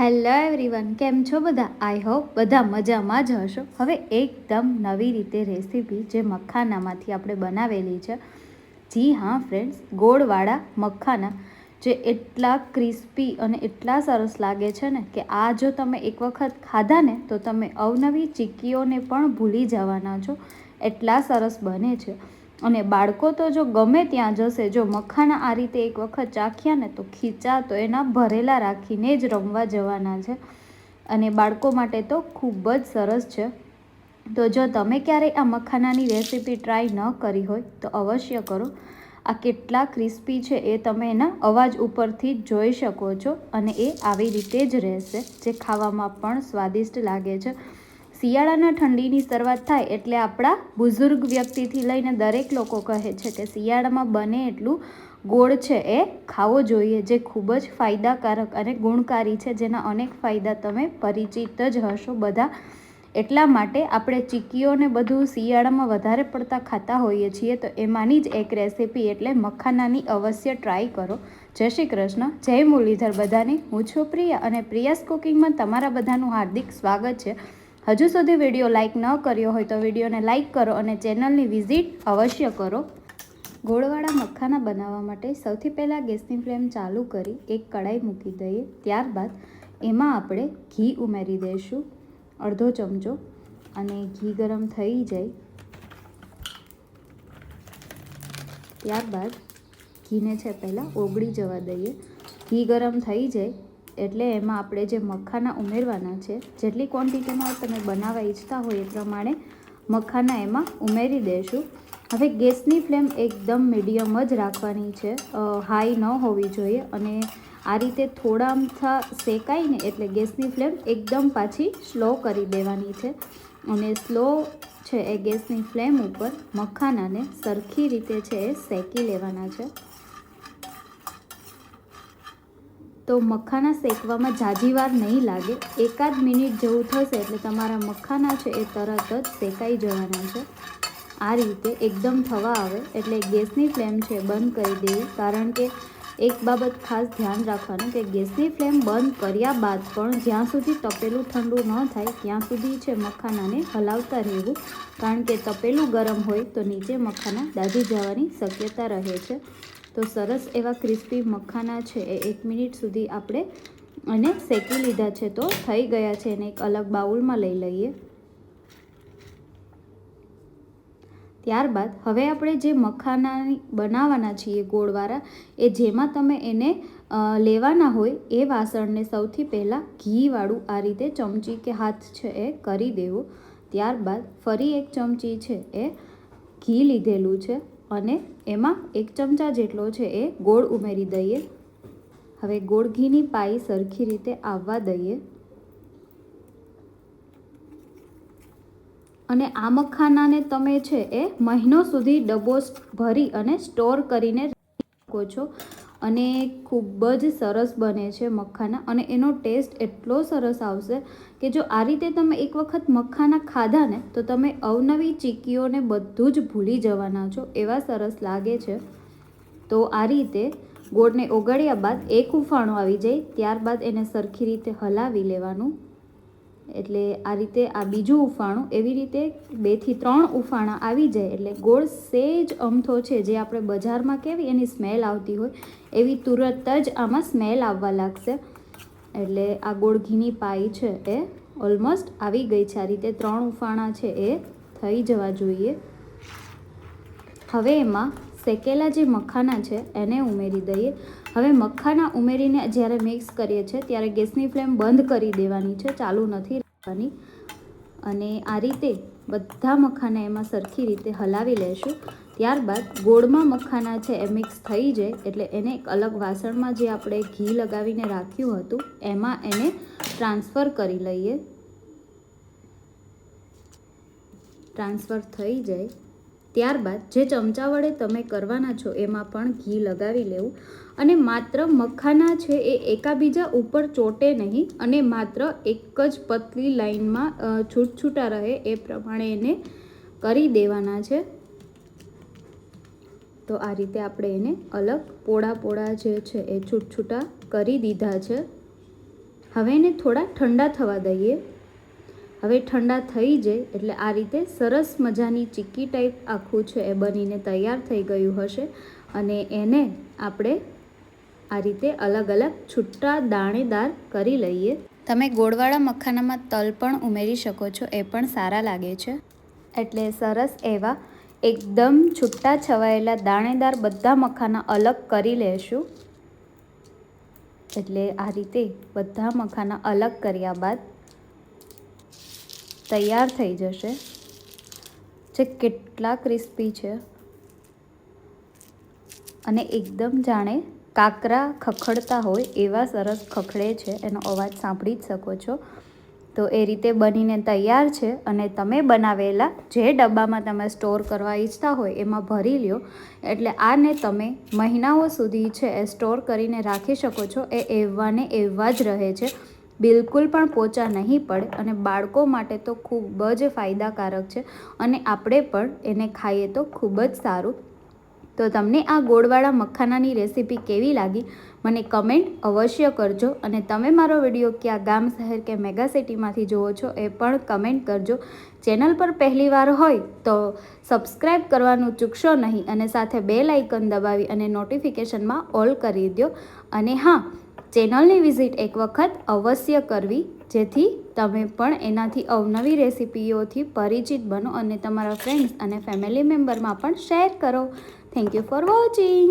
Hello everyone કેમ છો બધા? આઈ હોપ બધા મજામાં જ હશો. હવે એકદમ નવી રીતે રેસીપી જે મખાનામાંથી આપણે બનાવેલી છે. જી હા ફ્રેન્ડ્સ ગોળવાળા મખાના. જે એટલા ક્રિસ્પી અને એટલા સરસ લાગે છે ને કે આ જો તમે એક વખત ખાધા ને તો તમે અવનવી ચીક્કીઓને પણ ભૂલી જવાના છો. એટલા સરસ બને છે. અને બાળકો તો જો ગમે ત્યાં જશે, જો મખાના આ રીતે એક વખત ચાખ્યા ને તો ખીચા તો એના ભરેલા રાખીને જ રમવા જવાના છે. અને બાળકો માટે તો ખૂબ જ સરસ છે. તો જો તમે ક્યારેય આ મખાનાની રેસીપી ટ્રાય ન કરી હોય, તો અવશ્ય કરો. આ કેટલા ક્રિસ્પી છે એ તમે એના અવાજ ઉપરથી જોઈ શકો છો અને એ આવી રીતે જ રહેશે, જે ખાવામાં પણ સ્વાદિષ્ટ લાગે છે. શિયાળાના ઠંડીની શરૂઆત થાય એટલે આપણા બુઝુર્ગ વ્યક્તિથી લઈને દરેક લોકો કહે છે કે શિયાળામાં બને એટલું ગોળ છે એ ખાવો જોઈએ, જે ખૂબ જ ફાયદાકારક અને ગુણકારી છે, જેના અનેક ફાયદા તમે પરિચિત જ હશો બધા. એટલા માટે આપણે ચીકીઓને બધું શિયાળામાં વધારે પડતા ખાતા હોઈએ છીએ, તો એમાંની જ એક રેસીપી એટલે મખાનાની અવશ્ય ટ્રાય કરો. જય શ્રી કૃષ્ણ, જય મુરલીધર બધાને. હું છું પ્રિયા અને પ્રિયાસ કુકિંગમાં તમારા બધાનું હાર્દિક સ્વાગત છે. હજુ સુધી વીડિયો લાઇક ન કર્યો હોય તો વિડીયોને લાઇક કરો અને ચેનલની વિઝિટ અવશ્ય કરો. ગોળવાળા મખાના બનાવવા માટે સૌથી પહેલાં ગેસની ફ્લેમ ચાલુ કરી એક કડાઈ મૂકી દઈએ. ત્યારબાદ એમાં આપણે ઘી ઉમેરી દઈશું, અડધો ચમચો, અને ઘી ગરમ થઈ જાય. ત્યારબાદ ઘીને છે પહેલાં ઓગળી જવા દઈએ. ઘી ગરમ થઈ જાય. એટલે એમાં આપણે જે મખાના ઉમેરવાના છે, જેટલી ક્વોન્ટિટીમાં તમે બનાવવા ઈચ્છતા હોય એ પ્રમાણે મખાના એમાં ઉમેરી દઈશું હવે ગેસની ફ્લેમ એકદમ મીડિયમ જ રાખવાની છે. હાઈ ન હોવી જોઈએ અને આ રીતે થોડા અમથા શેકાઈને એટલે ગેસની ફ્લેમ એકદમ પાછી સ્લો કરી દેવાની છે. અને સ્લો છે એ ગેસની ફ્લેમ ઉપર મખાનાને સરખી રીતે છે એ શેકી લેવાના છે. તો મખાના શેકવામાં જાજી નહીં લાગે. એકાદ મિનિટ જેવું થશે એટલે તમારા મખાના છે એ તરત જ શેકાઈ જવાના છે. આ રીતે એકદમ થવા આવે એટલે ગેસની ફ્લેમ છે બંધ કરી દેવી. કારણ કે એક બાબત ખાસ ધ્યાન રાખવાનું કે ગેસની ફ્લેમ બંધ કર્યા બાદ પણ જ્યાં સુધી તપેલું ઠંડુ ન થાય, ત્યાં સુધી છે મખાનાને હલાવતા રહેવું. કારણ કે તપેલું ગરમ હોય તો નીચે મખાના દાઝી જવાની શક્યતા રહે છે. તો સરસ એવા ક્રિસ્પી મખાના છે એ એક મિનિટ સુધી આપણે અને શેકી લીધા છે તો થઈ ગયા છે. એને એક અલગ બાઉલમાં લઈ લઈએ. ત્યારબાદ હવે આપણે જે મખાના બનાવવાના છીએ ગોળવાળા, એ જેમાં તમે એને લેવાના હોય એ વાસણને સૌથી પહેલાં ઘીવાળું આ રીતે ચમચી કે હાથ છે એ કરી દેવું. ત્યારબાદ ફરી એક ચમચી છે એ ઘી લીધેલું છે. અને એમાં એક ચમચા જેટલો છે એ ગોળ ઉમેરી દઈએ. હવે ગોળ ઘીની પાઈ સરખી રીતે આવવા દઈએ. અને આ મખાનાને તમે છે એ મહિનો સુધી ડબ્બો ભરી અને સ્ટોર કરીને શકો છો. અને ખૂબ જ સરસ બને છે મખાના અને એનો ટેસ્ટ એટલો સરસ આવશે કે જો આ રીતે તમે એક વખત મખાના ખાધા ને તો તમે અવનવી ચીકીઓને બધું જ ભૂલી જવાના છો એવા સરસ લાગે છે. તો આ રીતે ગોળને ઓગાળ્યા બાદ એક ઉફાણો આવી જાય, ત્યારબાદ એને સરખી રીતે હલાવી લેવાનું. એટલે આ રીતે આ બીજું ઉફાણું એવી રીતે બેથી ત્રણ ઉફાણા આવી જાય એટલે ગોળ સેજ અમથો છે જે આપણે બજારમાં કેવી એની સ્મેલ આવતી હોય, એવી તુરત જ આમાં સ્મેલ આવવા લાગશે. એટલે આ ગોળ ઘીની પાઈ છે એ ઓલમોસ્ટ આવી ગઈ છે. આ રીતે ત્રણ ઉફાણા છે એ થઈ જવા જોઈએ. હવે એમાં શેકેલા જે મખાના છે, એને ઉમેરી દઈએ. હવે મખાના ઉમેરીને જ્યારે મિક્સ કરીએ છીએ, ત્યારે ગેસની ફ્લેમ બંધ કરી દેવાની છે, ચાલુ નથી રાખવાની. અને આ રીતે બધા મખાના એમાં સરખી રીતે હલાવી લેશું. ત્યારબાદ ગોળમાં મખાના છે એ મિક્સ થઈ જાય, એટલે એને એક અલગ વાસણમાં જે આપણે ઘી લગાવીને રાખ્યું હતું, એમાં એને ટ્રાન્સફર કરી લઈએ. ટ્રાન્સફર થઈ જાય. ત્યારબાદ જે ચમચા વડે તમે કરવાના છો એમાં પણ ઘી લગાવી લેવું. અને માત્ર મખાના છે એ એકાબીજા ઉપર ચોટે નહીં અને માત્ર એક જ પતલી લાઈનમાં છૂટછૂટા રહે એ પ્રમાણે એને કરી દેવાના છે. તો આ રીતે આપણે એને અલગ પોળા પોળા જે છે એ છૂટછૂટા કરી દીધા છે. હવે એને થોડા ઠંડા થવા દઈએ. હવે ઠંડા થઈ જાય એટલે આ રીતે સરસ મજાની ચીક્કી ટાઈપ આખું છે એ બનીને તૈયાર થઈ ગયું હશે અને એને આપણે આ રીતે અલગ અલગ છૂટા દાણેદાર કરી લઈએ. તમે ગોળવાળા મખાનામાં તલ પણ ઉમેરી શકો છો એ પણ સારા લાગે છે. એટલે સરસ એવા એકદમ છૂટા છવાયેલા દાણેદાર બધા મખાના અલગ કરી લેશું. એટલે આ રીતે બધા મખાના અલગ કર્યા બાદ તૈયાર થઈ જશે. જે કેટલા ક્રિસ્પી છે. અને એકદમ જાણે કાકરા ખખડતા હોય એવા સરસ ખખડે છે. એનો અવાજ સાંભળી જ શકો છો. તો એ રીતે બનીને તૈયાર છે અને તમે બનાવેલા જે ડબ્બામાં તમે સ્ટોર કરવા ઈચ્છતા હોય એમાં ભરી લ્યો. એટલે આને તમે મહિનાઓ સુધી છે એ સ્ટોર કરીને રાખી શકો છો. એ એવાને એવા જ રહે છે. બિલકુલ પણ પોચા નહીં પડે અને બાળકો માટે તો ખૂબ જ ફાયદાકારક છે અને આપણે પણ એને ખાઈએ તો ખૂબ જ સારું. તો તમને આ ગોળવાળા મખાનાની રેસીપી કેવી લાગી? મને કમેન્ટ અવશ્ય કરજો અને તમે મારો વીડિયો ક્યાં ગામ, શહેર કે મેગા સિટીમાંથી જુઓ છો એ પણ કમેન્ટ કરજો. ચેનલ પર પહેલીવાર હોય તો સબસ્ક્રાઈબ કરવાનું ચૂકશો નહીં અને સાથે બે લાઇકન દબાવી અને નોટિફિકેશનમાં ઓલ કરી દો અને હા ચેનલની વિઝિટ એક વખત અવશ્ય કરવી, જેથી તમે પણ એનાથી અવનવી રેસિપીઓથી પરિચિત બનો અને તમારા ફ્રેન્ડ્સ અને ફેમિલી મેમ્બરમાં પણ શેર કરો. Thank you for watching